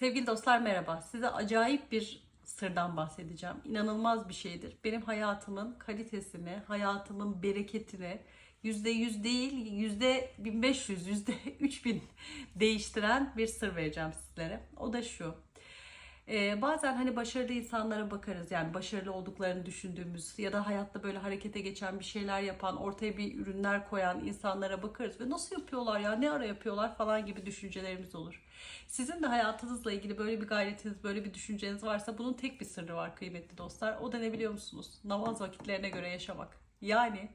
Sevgili dostlar merhaba. Size acayip bir sırdan bahsedeceğim. İnanılmaz bir şeydir. Benim hayatımın kalitesini, hayatımın bereketini yüzde yüz değil, yüzde 1500, yüzde 3000 değiştiren bir sır vereceğim sizlere. O da şu. Ee, bazen hani başarılı insanlara bakarız yani başarılı olduklarını düşündüğümüz ya da hayatta böyle harekete geçen bir şeyler yapan, ortaya bir ürünler koyan insanlara bakarız ve nasıl yapıyorlar ya ne ara yapıyorlar falan gibi düşüncelerimiz olur. Sizin de hayatınızla ilgili böyle bir gayretiniz, böyle bir düşünceniz varsa bunun tek bir sırrı var kıymetli dostlar. O da ne biliyor musunuz? Namaz vakitlerine göre yaşamak. Yani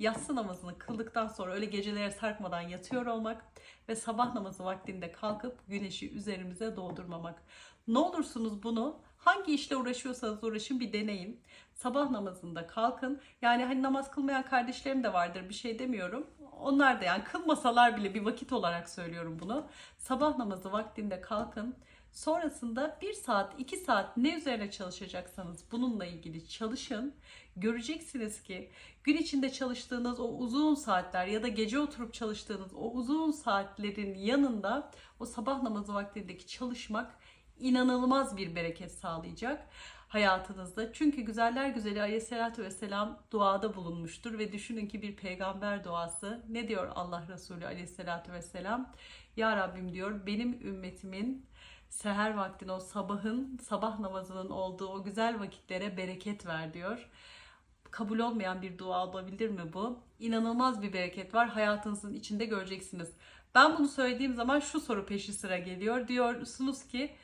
yatsı namazını kıldıktan sonra öyle gecelere sarkmadan yatıyor olmak ve sabah namazı vaktinde kalkıp güneşi üzerimize doğdurmamak. Ne olursunuz bunu hangi işle uğraşıyorsanız uğraşın bir deneyin. Sabah namazında kalkın. Yani hani namaz kılmayan kardeşlerim de vardır bir şey demiyorum. Onlar da yani kılmasalar bile bir vakit olarak söylüyorum bunu. Sabah namazı vaktinde kalkın. Sonrasında bir saat, iki saat ne üzerine çalışacaksanız bununla ilgili çalışın. Göreceksiniz ki gün içinde çalıştığınız o uzun saatler ya da gece oturup çalıştığınız o uzun saatlerin yanında o sabah namazı vaktindeki çalışmak inanılmaz bir bereket sağlayacak hayatınızda. Çünkü güzeller güzeli aleyhissalatü vesselam duada bulunmuştur ve düşünün ki bir peygamber duası ne diyor Allah Resulü aleyhissalatü vesselam? Ya Rabbim diyor benim ümmetimin seher vaktine o sabahın sabah namazının olduğu o güzel vakitlere bereket ver diyor. Kabul olmayan bir dua olabilir mi bu? İnanılmaz bir bereket var. Hayatınızın içinde göreceksiniz. Ben bunu söylediğim zaman şu soru peşi sıra geliyor. Diyorsunuz ki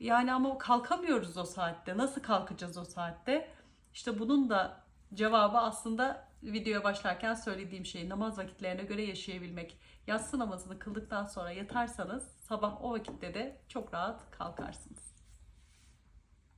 yani ama kalkamıyoruz o saatte. Nasıl kalkacağız o saatte? İşte bunun da cevabı aslında videoya başlarken söylediğim şey namaz vakitlerine göre yaşayabilmek. Yatsı namazını kıldıktan sonra yatarsanız sabah o vakitte de çok rahat kalkarsınız.